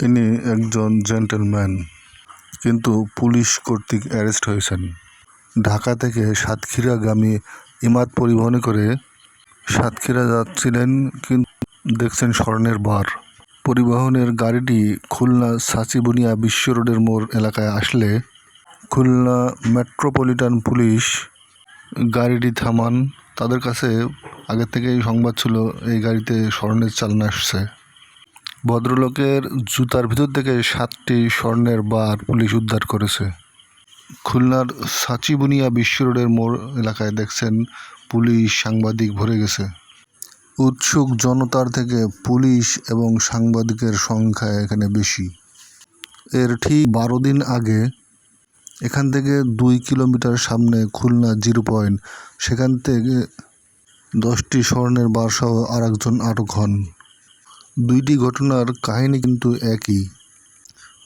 তিনি একজন জেন্টলম্যান কিন্তু পুলিশ কর্তৃক অ্যারেস্ট হয়েছেন। ঢাকা থেকে সাতক্ষীরাগামী ইমাদ পরিবহনে করে সাতক্ষীরা যাচ্ছিলেন, কিন্তু দেখছেন স্বর্ণের বার। পরিবহনের গাড়িটি খুলনা সাচিবুনিয়া বিশ্ব রোডের মোড় এলাকায় আসলে খুলনা মেট্রোপলিটন পুলিশ গাড়িটি থামান। তাদের কাছে আগের থেকেই সংবাদ ছিল, এই গাড়িতে স্বর্ণের চালান আসছে। ভদ্রলোকের জুতার ভিতর থেকে সাতটি স্বর্ণের বার পুলিশ উদ্ধার করেছে। খুলনার সাচিবুনিয়া বিশ্ব রোডের মোড় এলাকায় দেখছেন পুলিশ সাংবাদিক ভরে গেছে। উৎসুক জনতার থেকে পুলিশ এবং সাংবাদিকের সংখ্যা এখানে বেশি। এর ঠিক বারো দিন আগে এখান থেকে দুই কিলোমিটার সামনে খুলনা জিরো পয়েন্ট, সেখান থেকে দশটি স্বর্ণের বারসহ আর একজন আটক হন। দুইটি ঘটনার কাহিনী কিন্তু একই।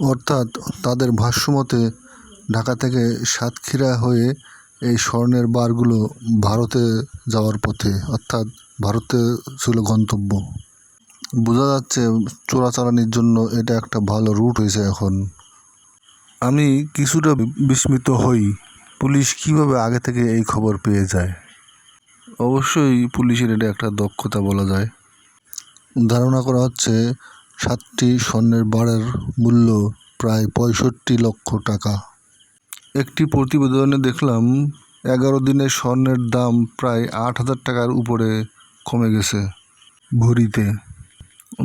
অর্থাৎ তাদের ভাষ্যমতে ঢাকা থেকে সাতক্ষীরা হয়ে এই স্বর্ণের বারগুলো ভারতে যাওয়ার পথে, অর্থাৎ ভারতে ছিল গন্তব্য। বোঝা যাচ্ছে চোরাচালানির জন্য এটা একটা ভালো রুট হয়েছে এখন। আমি কিছুটা বিস্মিত হই। পুলিশ কীভাবে আগে থেকে এই খবর পেয়ে যায়? অবশ্যই পুলিশের এটা একটা দক্ষতা বলা যায়। ধারণা করা হচ্ছে সাতটি স্বর্ণের বারের মূল্য প্রায় পঁয়ষট্টি লক্ষ টাকা। একটি প্রতিবেদনে দেখলাম এগারো দিনে স্বর্ণের দাম প্রায় আট হাজার টাকার উপরে কমে গেছে ভরিতে।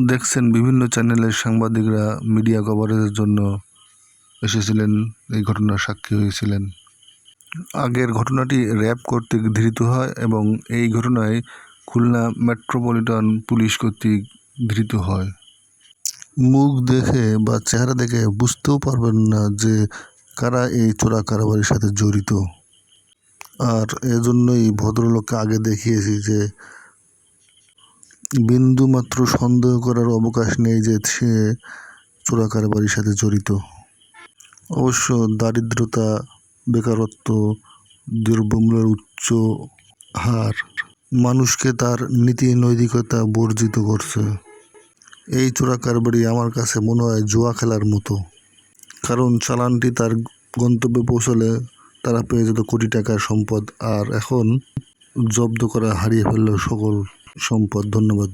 দেখছেন বিভিন্ন চ্যানেলের সাংবাদিকরা মিডিয়া কভারেজের জন্য এসেছিলেন, এই ঘটনার সাক্ষী হয়েছিলেন। আগের ঘটনাটি র্যাব কর্তৃক ধৃত হয় এবং এই ঘটনায় খুলনা মেট্রোপলিটন পুলিশ কর্তৃক ধৃত হয়। মুখ দেখে বা চেহারা দেখে বুঝতেও পারবেন না যে কারা এই চোরা কারবারির সাথে জড়িত। আর এজন্যই ভদ্রলোককে আগে দেখিয়েছি যে বিন্দু মাত্র সন্দেহ করার অবকাশ নেই যে সে চোরা কারবারির সাথে জড়িত। অবশ্য দারিদ্রতা, বেকারত্ব দ্রব্যমূল্যের উচ্চ হার মানুষকে তার নীতি নৈতিকতা বর্জিত করছে। এই চোরা কারবারি আমার কাছে মনে হয় জুয়া খেলার মতো। কারণ চালানটি তার গন্তব্যে পৌঁছলে তারা পেয়ে যেত কোটি টাকার সম্পদ, আর এখন জব্দ করা হারিয়ে ফেলল সকল সম্পদ। ধন্যবাদ।